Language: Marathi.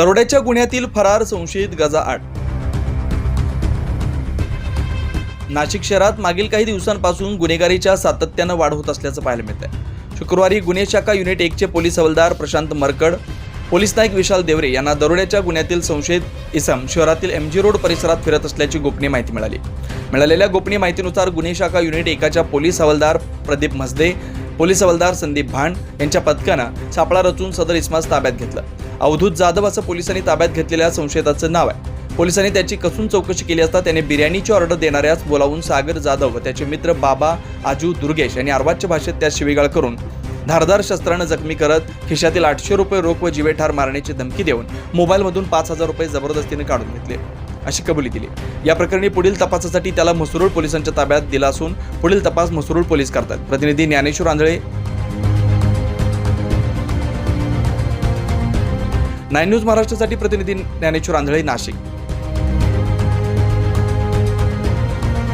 दरोड्याच्या गुन्ह्यातील फरार संशयित गजा आठ. नाशिक शहरात मागील काही दिवसांपासून गुन्हेगारीच्या सातत्यानं वाढ होत असल्याचं पाहायला मिळत आहे शुक्रवारी गुन्हे शाखा युनिट एकचे पोलीस हवालदार प्रशांत मरकड पोलीस नाईक विशाल देवरे यांना दरोड्याच्या गुन्ह्यातील संशयित इसम शहरातील एम जी रोड परिसरात फिरत असल्याची गोपनीय माहिती मिळाली. मिळालेल्या गोपनीय माहितीनुसार गुन्हे शाखा युनिट एकाच्या पोलीस हवालदार प्रदीप मसदे पोलीस हवालदार संदीप भांड यांच्या पथकानं सापळा रचून सदर इस्मास ताब्यात घेतलं. अवधूत जाधव असं पोलिसांनी ताब्यात घेतलेल्या संशयिताचं नाव आहे. पोलिसांनी त्याची कसून चौकशी केली असता त्याने बिर्याणीची ऑर्डर देणाऱ्यास बोलावून सागर जाधव व त्याचे मित्र बाबा आजू दुर्गेश यांनी अर्वाच्य भाषेत त्या शिवीगाळ करून धारदार शस्त्रानं जखमी करत खिशातील आठशे रुपये रोख व जिवेठार मारण्याची धमकी देऊन मोबाईलमधून पाच हजार रुपये जबरदस्तीने काढून घेतले. अशी कबुली दिली. या प्रकरणी पुढील तपासासाठी त्याला मसुरूळ पोलिसांच्या ताब्यात दिला असून पुढील तपास मसुरूळ पोलीस करतात. प्रतिनिधी ज्ञानेश्वर आंधळे. नाईन न्यूज महाराष्ट्रासाठी प्रतिनिधी ज्ञानेश्वर आंधळे नाशिक.